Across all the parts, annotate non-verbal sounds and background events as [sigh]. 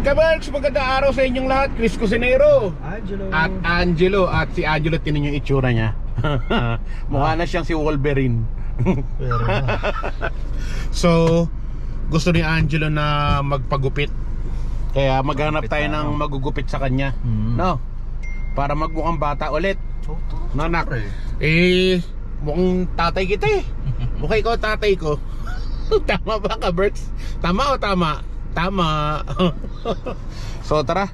Kabarks, maganda araw sa inyong lahat. Chris Cusinero. Angelo. At Angelo. At si Angelo, tinan yung itsura niya. [laughs] Mukha na siyang si Wolverine. [laughs] So, gusto ni Angelo na magpagupit. Kaya maghanap tayo ng magugupit sa kanya. Mm. No? Para magmukhang bata ulit. No, nak? Pre. Eh, mukhang tatay kita eh. Mukha ikaw tatay ko. [laughs] tama ba ka, Berts? Tama o tama? Tama. [laughs] so tara,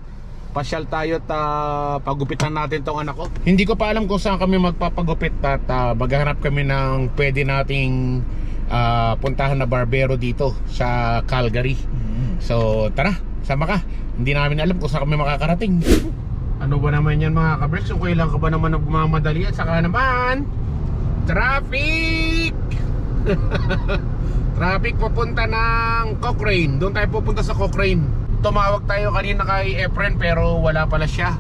pasyal tayo at ah, pagupitan natin tong anak ko. Hindi ko pa alam kung saan kami magpapagupit at ah, maghahanap kami ng pwede nating ah, puntahan na barbero dito sa Calgary. Mm. So tara, sama ka. Hindi namin alam kung saan kami makakarating. Ano ba naman yan mga kabreks? Kung kailan ka ba naman nagmamadali at saka naman Traffic! [laughs] Traffic papunta ng Cochrane. Doon tayo pupunta sa Cochrane. Tumawag tayo kanina kay Efren pero wala pala siya.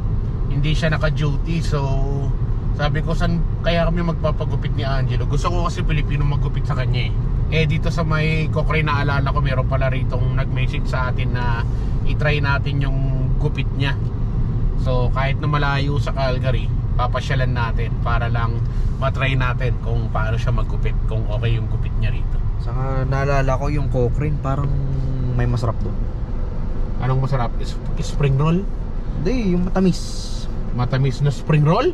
Hindi siya naka-duty. So Sabi ko saan kaya kami magpapagupit ni Angelo. Gusto ko kasi Pilipino maggupit sa kanya eh. Eh dito sa may Cochrane naalala ko meron pala ritong nag-message sa atin na itry natin yung gupit niya. So kahit na malayo sa Calgary, papasyalan natin para lang matry natin kung paano siya maggupit, kung okay yung gupit niya rito. Saka naalala ko yung Cochrane, parang may masarap doon. Anong masarap? Is- spring roll? Hindi, yung matamis. Matamis na spring roll?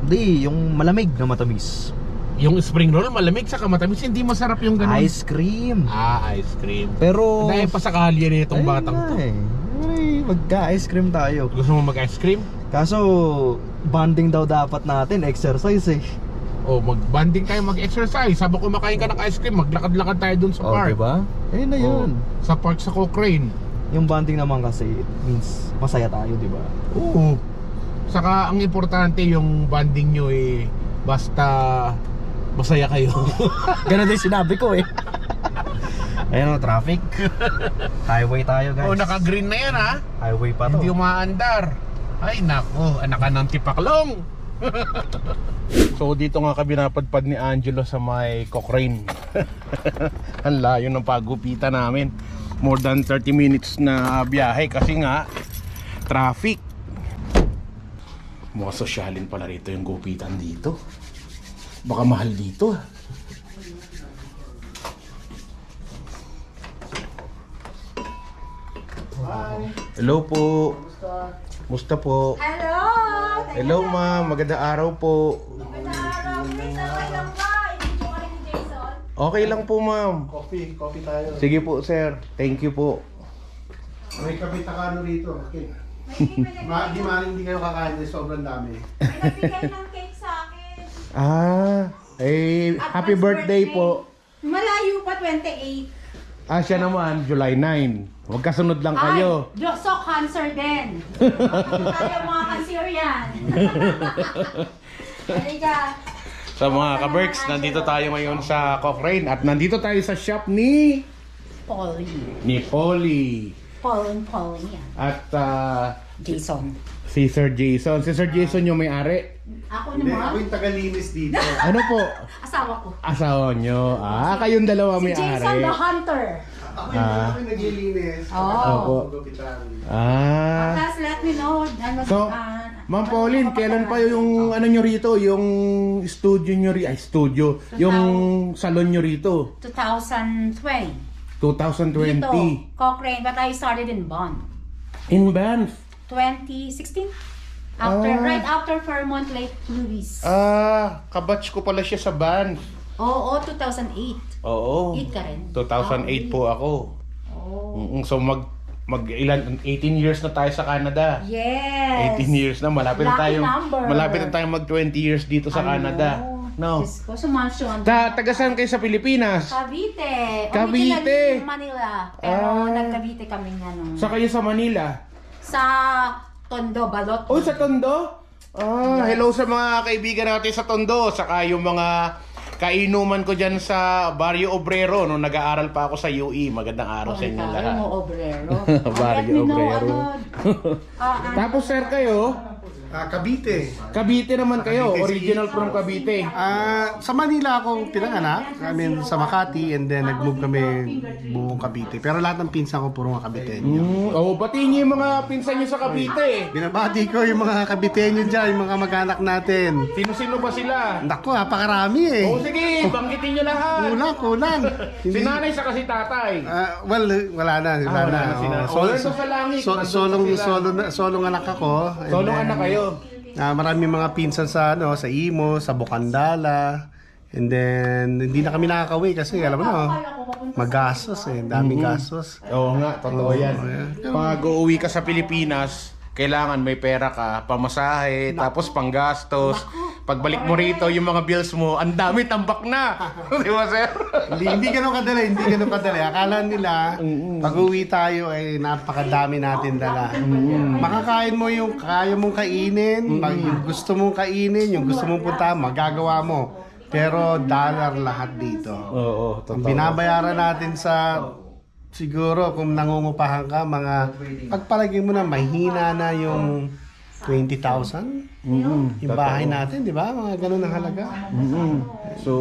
Hindi, yung malamig na matamis. Yung spring roll malamig saka matamis, hindi masarap yung ganun. Ice cream. Ah, ice cream. Pero... Dahil pa sa kalye na itong Ayun batang nga to. eh. Ay, magka-ice cream tayo. Gusto mo mag-ice cream? Kaso, bonding daw dapat natin, exercise eh. O mag-banding tayo mag-exercise. Habang kumakain ka ng ice cream, maglakad-lakad tayo dun sa Oh, park. diba? Ayun na yun. O, sa park sa Cochrane. Yung bonding naman kasi, it means masaya tayo, diba? Oo. Saka ang importante yung banding nyo eh basta masaya kayo. [laughs] Ganun din sinabi ko eh. Ayun o, traffic. Highway tayo guys. oh, naka-green na yan ha. Highway pa to. Hindi umaandar. Ay nako, anak ka ng tipaklong. [laughs] so dito nga kami napadpad ni Angelo sa may Cochrane. [laughs] ang layo ng pagupitan namin. More than 30 minutes na biyahe kasi nga traffic. Mukhang sosyalin pala rito yung gupitan dito. Baka mahal dito ah. Hello po. Musta po? Hello! Hello ma'am, magandang araw po. Magandang araw. Please, okay lang ba? Hindi ko ni Jason. Okay lang po ma'am. Coffee, coffee tayo. Sige po sir, thank you po. May kapitakano rito. Okay. Ma di maling hindi kayo kakain dahil sobrang dami. may nagbigay ng cake sa akin. Ah, eh, happy birthday, po. Malayo pa, 28. Ah, siya naman, July 9. Huwag kasunod lang kayo. Ay, so cancer din. [laughs] Tayo mga yan. [laughs] Halika. Sa mga ka-Berks, nandito tayo ngayon sa Cochrane at nandito tayo sa shop ni Polly. ni Polly. Paul and Polly yan. At ah, Jason. si Sir Jason. Si Sir Jason yung may-ari. Ako Hindi, ako naman. yung tagalinis dito. [laughs] Ano po? Asawa ko. Asawa nyo. Ah, kayong dalawa Si Jason may-ari. the Hunter. Ako yung, Ah. ako yung naglilinis. Oo. Opo. Gugupitan. Ah. Tapos let me know. Ano, So, ah, Ma'am Pauline, kailan pa yung ano nyo rito, yung studio nyo rito, ay studio, yung salon nyo rito? 2020. 2020. Dito, Cochrane, but I started in Bonn. In Banff. 2016. After, Ah. right after Fairmont Lake Louis. Ah, kabatch ko pala siya sa Banff. Oo, 2008. Oo. 8 ka rin? 2008 po ako. Oh. Mm, So mag mag ilan 18 years na tayo sa Canada. Yes. 18 years na malapit na Lucky tayo. number. Malapit na tayo mag 20 years dito sa Ano? Canada. No. Diyos ko, sumansyon. Ta taga saan kayo sa Pilipinas? Cavite. Cavite. Originally Manila. Pero Ah. nag-Cavite kami nga nung... Sa kayo sa Manila? Sa Tondo, Balot. Oh, sa Tondo? Ah, hello sa mga kaibigan natin sa Tondo, saka yung mga kainuman ko dyan sa Barrio Obrero nung nag-aaral pa ako sa UE. Magandang araw sa inyo lahat. mo, obrero. [laughs] Barrio Obrero. [laughs] ah, ano, Tapos sir kayo, Ah, Cavite. Cavite naman kayo, Cavite original from Cavite. Ah, sa Manila ako pinanganak. I mean, sa Makati and then nag-move kami buong Cavite. Pero lahat ng pinsan ko puro mga Cavite. Mm, oh, batiin niyo yung mga pinsan niyo sa Cavite. Binabati ko yung mga Caviteño dyan, yung mga mag-anak natin. Sino-sino ba sila? Naku, napakarami eh. Oh, sige, banggitin niyo lahat. Kulang, kulang. [laughs] Si nanay sa kasi tatay. Ah, well, wala na, wala, Ah, wala na. na sila. Oh, nandun sa langit, nandun solong, sila. solo, solong anak ako. And Solong then, anak kayo. Ah, marami mga pinsan sa ano, sa Imo, sa Bukandala. And then hindi na kami nakakauwi kasi alam mo na, magastos eh, daming gastos. Oo nga, totoo yan. yeah. Pag uuwi ka sa Pilipinas, kailangan may pera ka, pamasahe, tapos panggastos. Pagbalik mo rito, yung mga bills mo, ang dami tambak na. [laughs] Di ba, sir? hindi hindi ganoon kadali, hindi ganoon kadali. Akala nila pag uwi tayo ay napakadami natin dala. Makakain mo yung kaya mong kainin, mag- yung gusto mong kainin, yung gusto mong punta, magagawa mo. Pero dollar lahat dito. Oo, Ang binabayaran natin sa siguro kung nangungupahan ka mga pagpalagay mo na mahina na yung 20,000 yung bahay natin, di ba? Mga ganun ang halaga. So,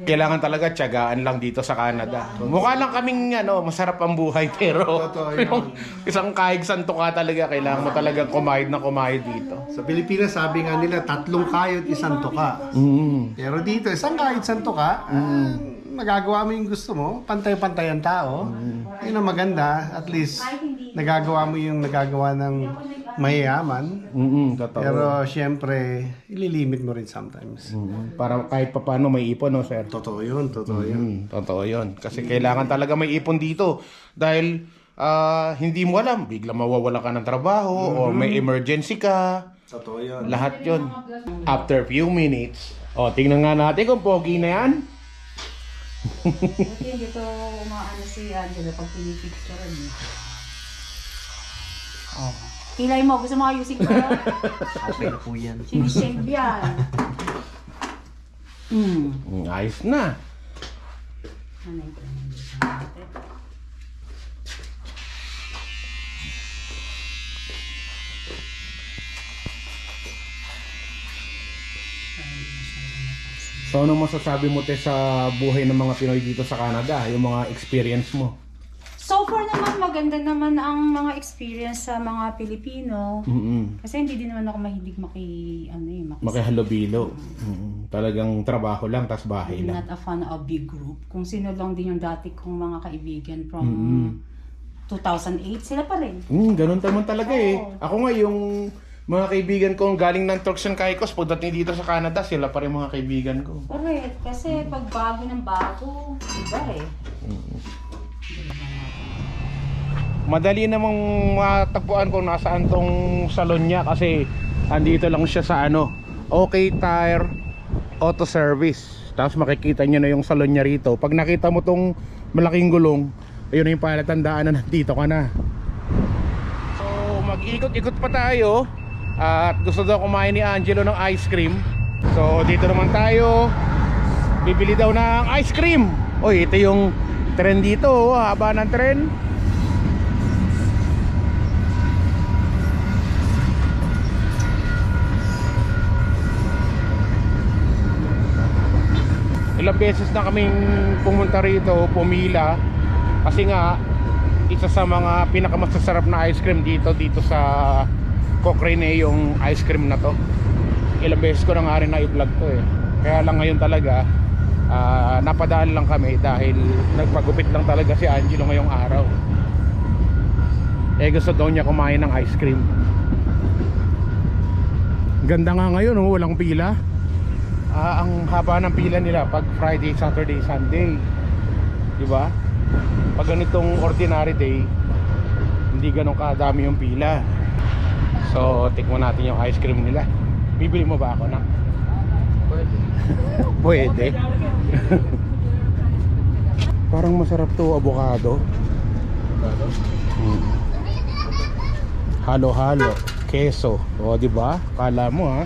kailangan talaga tiyagaan lang dito sa Canada. Mukha lang kaming ano, masarap ang buhay [laughs] pero Totoo yun. yung isang kaig santo ka talaga, kailangan mo talaga kumayod na kumayod dito. Sa Pilipinas, sabi nga nila, tatlong kayod, isang tuka. Mm. Pero dito, isang kayod, isang tuka, ah, magagawa mo yung gusto mo, pantay-pantay ang tao. Yun ang maganda, at least nagagawa mo yung nagagawa ng mayayaman. Mm, totoo. Pero syempre, ililimit mo rin sometimes. Mm, para kahit papaano may ipon, no, sir? Totoo yun, totoo yun. Mm, totoo yun. Kasi kailangan talaga may ipon dito. Dahil ah, hindi mo alam, bigla mawawala ka ng trabaho o may emergency ka. Totoo yun. Lahat yun. After few minutes, o tingnan nga natin kung pogi na yan. Buti hindi to umaano si Angelo pag pinipicture niya. [laughs] Oh. Kilay mo, gusto mo ayusin ko? Okay na po yan. Sinishave yan. Hmm. Mm, ayos na. Ano yung So ano masasabi mo te sa buhay ng mga Pinoy dito sa Canada? Yung mga experience mo? So far naman, maganda naman ang mga experience sa mga Pilipino. Mm Kasi hindi din naman ako mahilig maki, ano eh, maki, Makihalubilo. Mm, Talagang trabaho lang, tas bahay lang. not a fan of big group. Kung sino lang din yung dati kong mga kaibigan from 2008, sila pa rin. Mm, ganun naman talaga eh. Oo. Ako nga yung mga kaibigan ko galing ng Turks and Caicos, pagdating dito sa Canada, sila pa rin mga kaibigan ko. Correct. Kasi pag bago ng bago, iba eh. Madali namang matagpuan kung nasaan tong salon niya kasi andito lang siya sa ano, OK Tire Auto Service. Tapos makikita niyo na yung salon niya rito. Pag nakita mo tong malaking gulong, ayun na yung palatandaan na nandito ka na. So mag-ikot-ikot pa tayo at gusto daw kumain ni Angelo ng ice cream. So dito naman tayo. Bibili daw ng ice cream. Oy, ito yung tren dito, oh, haba ng tren. Ilang beses na kaming pumunta rito, pumila. Kasi nga isa sa mga pinakamasasarap na ice cream dito dito sa Cochrane eh, yung ice cream na to. Ilang beses ko na nga rin na i-vlog to eh. Kaya lang ngayon talaga ah, napadaan lang kami dahil nagpagupit lang talaga si Angelo ngayong araw. Eh gusto daw niya kumain ng ice cream. Ganda nga ngayon oh, walang pila Ah, ang haba ng pila nila pag Friday, Saturday, Sunday. 'Di ba? Pag ganitong ordinary day, hindi ganun kadami yung pila. So, tikman natin yung ice cream nila. Bibili mo ba ako na? Pwede. [laughs] Pwede. [laughs] Parang masarap to avocado. Mm. Halo-halo, keso. O, di ba? Kala mo ha.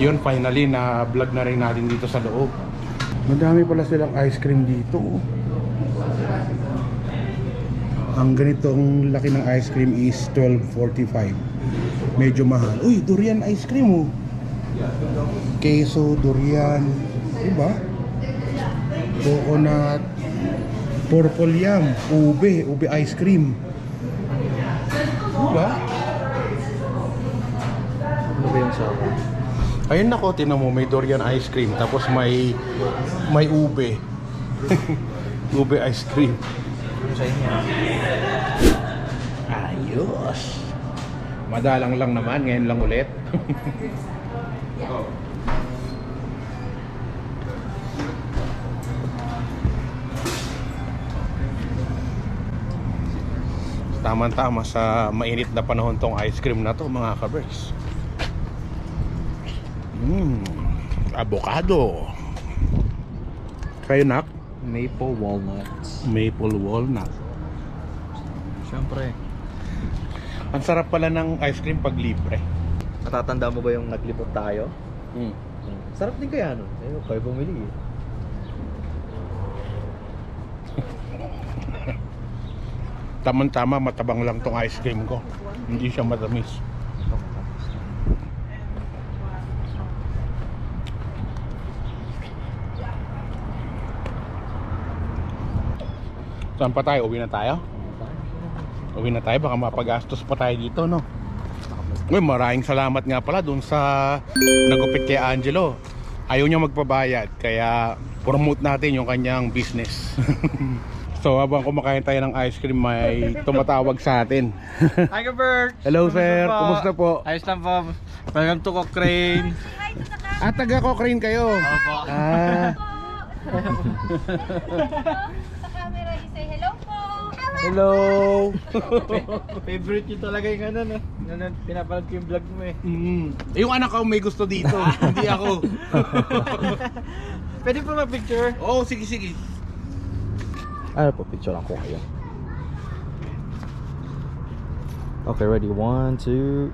Yun, finally na vlog na rin natin dito sa loob. Madami pala silang ice cream dito. Ang ganitong laki ng ice cream is 12.45. Medyo mahal. Uy, durian ice cream oh. Queso, durian, diba? Coconut, purple yam, ube, ube ice cream. Diba? Ano ba yung sa Ayun nako, tinan mo, may durian ice cream, tapos may may ube. [laughs] ube ice cream. Ayos. Madalang lang naman, ngayon lang ulit. [laughs] Tama-tama sa mainit na panahon tong ice cream na to mga kabers. Mmm, avocado. Kayo nak? Maple walnuts. Maple walnut. Siyempre. Ang sarap pala ng ice cream pag libre. Natatanda mo ba yung naglipot tayo? Mm. Sarap din kaya nun. Ayun, kayo bumili eh. Tamang-tama, matabang lang tong ice cream ko. Hindi siya matamis. Saan pa tayo? Uwi na tayo? Uwi na tayo, baka mapagastos pa tayo dito, no? Uy, maraming salamat nga pala dun sa nagupit kay Angelo. Ayaw niya magpabayad, kaya promote natin yung kanyang business. [laughs] so habang kumakain tayo ng ice cream, may tumatawag sa atin. [laughs] Hi, Bert! Hello sir, kumusta po? Ayos lang po. Welcome to Cochrane. Ah, taga Cochrane kayo? Opo. Ah, [laughs] Sa camera, you say hello po. Hello. [laughs] Favorite nyo talaga yung ano, no? Ano, pinapanood ko yung vlog mo eh. Mm. Yung anak ko may gusto dito, [laughs] hindi ako. [laughs] Pwede po ma-picture? Oo, oh, sige sige. Ano po, picture lang ko kayo. Okay, ready? One, two.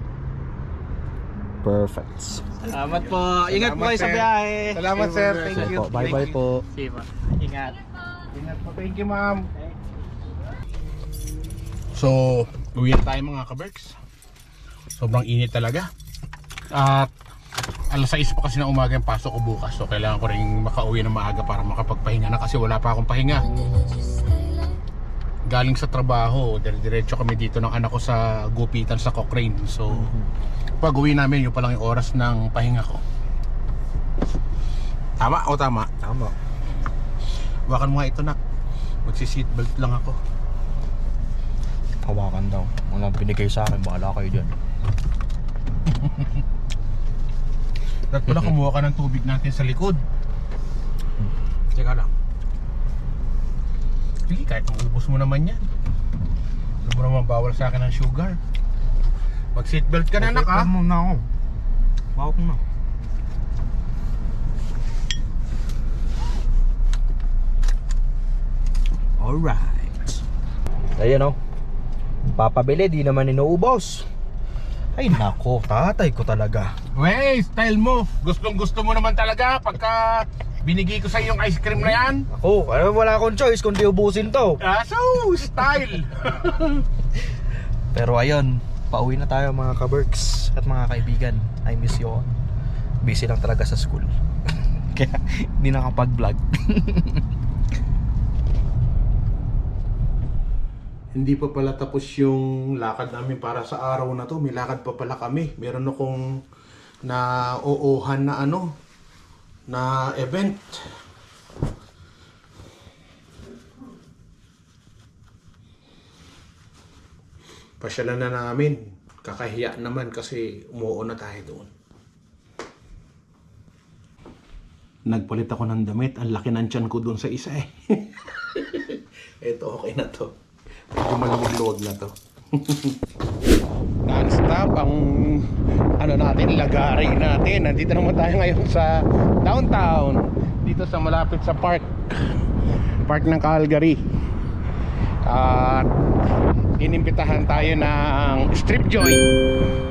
Perfect. Salamat po. Ingat po kayo sa biyahe. Salamat sir, thank you. bye-bye po. Sige po. Ingat. Ingat po, thank you ma'am. So, uwi na tayo mga kaberks. Sobrang init talaga. At alas 6 pa kasi na umaga yung pasok ko bukas. So, kailangan ko rin makauwi na maaga para makapagpahinga na kasi wala pa akong pahinga. Galing sa trabaho, dire-diretso kami dito ng anak ko sa gupitan sa Cochrane. So, pag uwi namin, yun pa lang yung oras ng pahinga ko. Tama o tama? Tama. Wakan mo nga ito nak. Magsi-seatbelt lang ako. Hawakan daw. Walang binigay sa akin, bahala kayo dyan. [laughs] Dapat pala kumuha ka ng tubig natin sa likod. Teka lang. Sige, kahit maubos mo naman yan. Alam mo naman bawal sa akin ng sugar. Mag seatbelt ka na nak ha. mo na ako. Hawak mo na. Alright. Ayun o. Papabili, di naman inuubos. Ay nako, tatay ko talaga. Wey, style mo. Gustong gusto mo naman talaga pagka binigay ko sa yung ice cream na yan. Ako, wala akong choice kundi ubusin to. Ah, so, style. [laughs] Pero ayun, pauwi na tayo mga kaberks at mga kaibigan. I miss you all. Busy lang talaga sa school. [laughs] Kaya hindi nakapag-vlog. [laughs] Hindi pa pala tapos yung lakad namin para sa araw na to. May lakad pa pala kami. Meron akong na oohan na ano na event. Pasyalan na namin. Kakahiya naman kasi umuo na tayo doon. Nagpalit ako ng damit. Ang laki ng tiyan ko doon sa isa eh. [laughs] Ito okay na to. Medyo maluwag-luwag na to. [laughs] Non-stop ang ano natin, lagari natin. Nandito naman tayo ngayon sa downtown. Dito sa malapit sa park. Park ng Calgary. At inimbitahan tayo ng strip joint.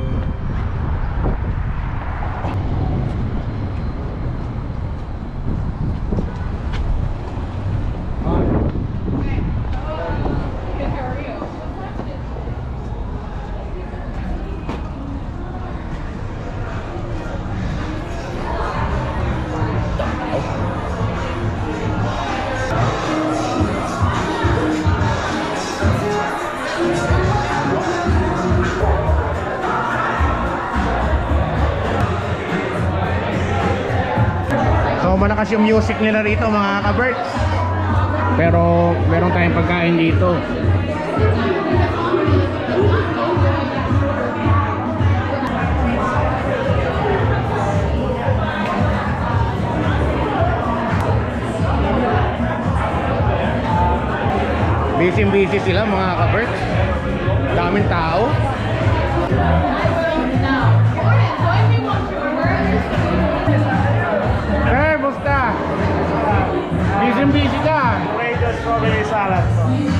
Malakas yung music nila rito mga kabert. Pero meron tayong pagkain dito. Busy busy sila mga kabert. Daming tao.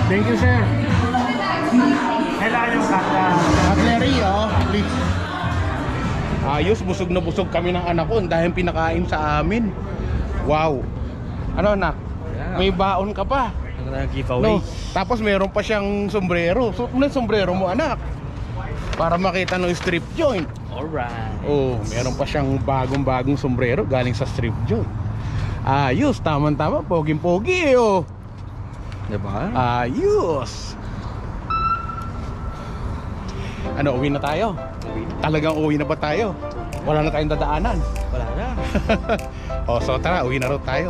Thank you, sir. Kailangan yung kata. Cutlery, oh, please. Ayos, busog na busog kami ng anak ko dahil pinakain sa amin. Wow. Ano anak? May baon ka pa. Ano? No. Tapos meron pa siyang sombrero. Mo na yung sombrero mo anak. Para makita ng strip joint. Alright. Oh, meron pa siyang bagong-bagong sombrero galing sa strip joint. Ayos, tama-tama, poging-pogi eh, oh. Diba? Ayos. Ano, uwi na tayo? Talagang uwi na ba tayo? Wala na tayong dadaanan. Wala na. [laughs] o, so tara, uwi na rin tayo.